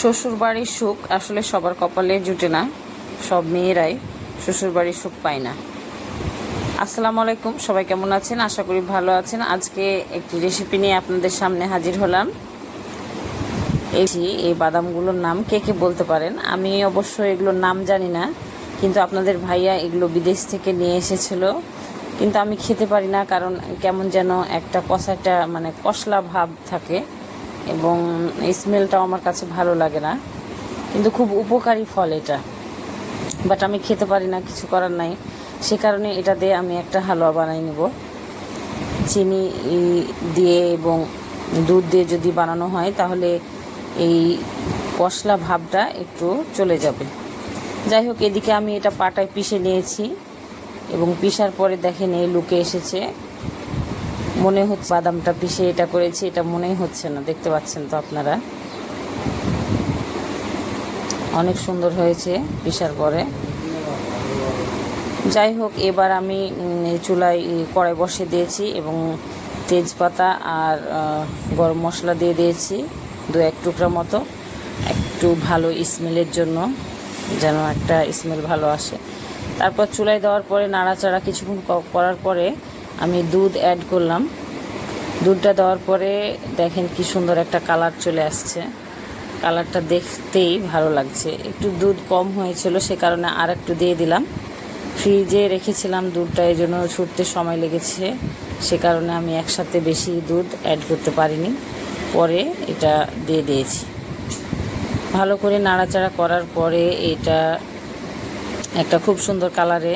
শ্বশুর বাড়ির সুখ আসলে সবার কপালে জুটে না। সব মেয়েরাই শ্বশুর বাড়ির সুখ পায় না। আসসালামু আলাইকুম, সবাই কেমন আছেন? আশা করি ভালো আছেন। আজকে একটি রেসিপি নিয়ে আপনাদের সামনে হাজির হলাম। এই এই বাদামগুলোর নাম কে কে বলতে পারেন? আমি অবশ্য এগুলোর নাম জানি না, কিন্তু আপনাদের ভাইয়া এগুলো বিদেশ থেকে নিয়ে এসেছিল। কিন্তু আমি খেতে পারি না, কারণ কেমন যেন একটা কষাটা মানে কষলা ভাব থাকে। এবং স্মেলটাও আমার কাছে ভালো লাগে না। কিন্তু খুব উপকারী ফল এটা। বাট আমি খেতে পারি না, কিছু করার নাই। সে কারণে এটা দিয়ে আমি একটা হালুয়া বানাই নেব। চিনি দিয়ে এবং দুধ দিয়ে যদি বানানো হয়, তাহলে এই কষলা ভাবটা একটু চলে যাবে। যাই হোক, এদিকে আমি এটা পাটায় পিষে নিয়েছি এবং পিষার পরে দেখেন এই লুকে এসেছে। মনে হচ্ছে বাদামটা পিষে এটা করেছি, এটা মনেই হচ্ছে না, দেখতে পাচ্ছেন তো আপনারা। অনেক সুন্দর হয়েছে পিষার পরে। যাই হোক, এবার আমি চুলায় কড়াই বসে দিয়েছি এবং তেজপাতা আর গরম মশলা দিয়ে দিয়েছি দু এক টুকরা মতো, একটু ভালো স্মেলের জন্য যেন একটা স্মেল ভালো আসে। তারপর চুলায় দেওয়ার পরে নাড়াচাড়া কিছুক্ষণ করার পরে আমি দুধ অ্যাড করলাম। দুধটা দেওয়ার পরে দেখেন কি সুন্দর একটা কালার চলে আসছে। কালারটা দেখতেই ভালো লাগছে। একটু দুধ কম হয়েছিল, সে কারণে আর একটু দিয়ে দিলাম। ফ্রিজে রেখেছিলাম দুধটা এই জন্য ছুটতে সময় লেগেছে। সে কারণে আমি একসাথে বেশি দুধ অ্যাড করতে পারিনি। পরে এটা দিয়ে দিয়েছি। ভালো করে নাড়াচাড়া করার পরে এটা একটা খুব সুন্দর কালারে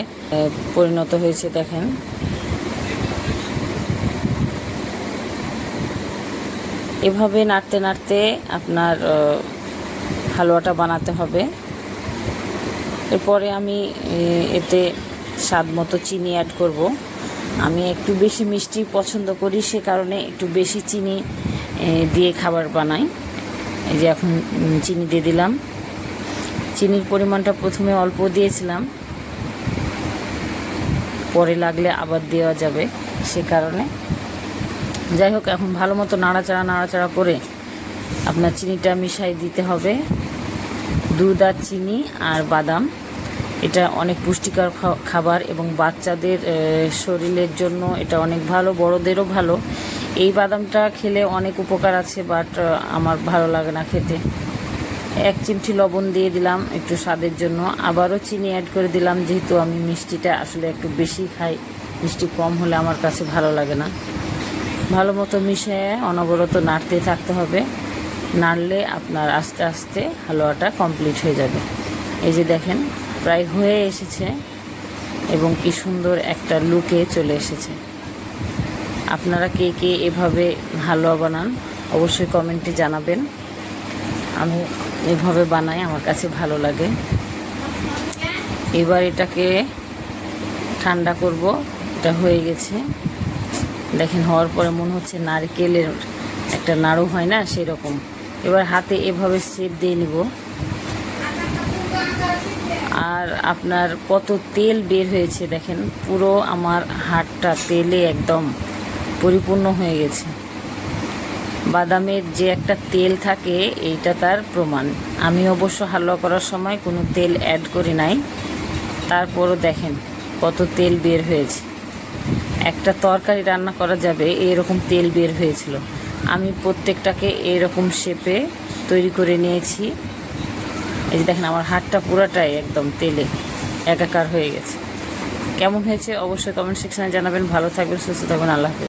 পরিণত হয়েছে, দেখেন। এভাবে নাড়তে নাড়তে আপনার হালুয়াটা বানাতে হবে। এরপরে আমি এতে স্বাদ মতো চিনি অ্যাড করব। আমি একটু বেশি মিষ্টি পছন্দ করি, সে কারণে একটু বেশি চিনি দিয়ে খাবার বানাই। এই যে এখন চিনি দিয়ে দিলাম। চিনির পরিমাণটা প্রথমে অল্প দিয়েছিলাম। পরে লাগলে আবার দেওয়া যাবে, সে কারণে। যাই হোক, এখন ভালো মতো নাড়াচাড়া নাড়াচাড়া করে আপনার চিনিটা মিশাই দিতে হবে। দুধ আর চিনি আর বাদাম, এটা অনেক পুষ্টিকর খাবার এবং বাচ্চাদের শরীরের জন্য এটা অনেক ভালো, বড়দেরও ভালো। এই বাদামটা খেলে অনেক উপকার আছে বাট আমার ভালো লাগে না খেতে। এক চিমটি লবণ দিয়ে দিলাম একটু স্বাদের জন্য। আবারও চিনি অ্যাড করে দিলাম, যেহেতু আমি মিষ্টিটা আসলে একটু বেশি খাই, মিষ্টি কম হলে আমার কাছে ভালো লাগে না। ভালো মতো মিশিয়ে অনবরত নাড়তে থাকতে হবে। নাড়লে আপনার আস্তে আস্তে হালুয়াটা কমপ্লিট হয়ে যাবে। এই যে দেখেন, প্রায় হয়ে এসেছে এবং কি সুন্দর একটা লুকে চলে এসেছে। আপনারা কে কে এভাবে হালুয়া বানান অবশ্যই কমেন্টে জানাবেন। আমি এভাবে বানাই, আমার কাছে ভালো লাগে। এবার এটাকে ঠান্ডা করব, এটা হয়ে গেছে। দেখেন, হওয়ার পরে মনে হচ্ছে নারকেলের একটা নাড়ু হয় না, সেরকম। এবার হাতে এভাবে সেপ দিয়ে নিব। আর আপনার কত তেল বের হয়েছে দেখেন, পুরো আমার হাটটা তেলে একদম পরিপূর্ণ হয়ে গেছে। বাদামের যে একটা তেল থাকে, এইটা তার প্রমাণ। আমি অবশ্য হালুয়া করার সময় কোনো তেল অ্যাড করি নাই। তারপরও দেখেন কত তেল বের হয়েছে। একটা তরকারি রান্না করা যাবে, এরকম তেল বের হয়েছিল। আমি প্রত্যেকটাকে এরকম শেপে তৈরি করে নিয়েছি। এই যে দেখেন, আমার হাতটা পুরাটাই একদম তেলে একাকার হয়ে গেছে। কেমন হয়েছে অবশ্যই কমেন্ট সেকশানে জানাবেন। ভালো থাকবেন, সুস্থ থাকবেন, আল্লাহ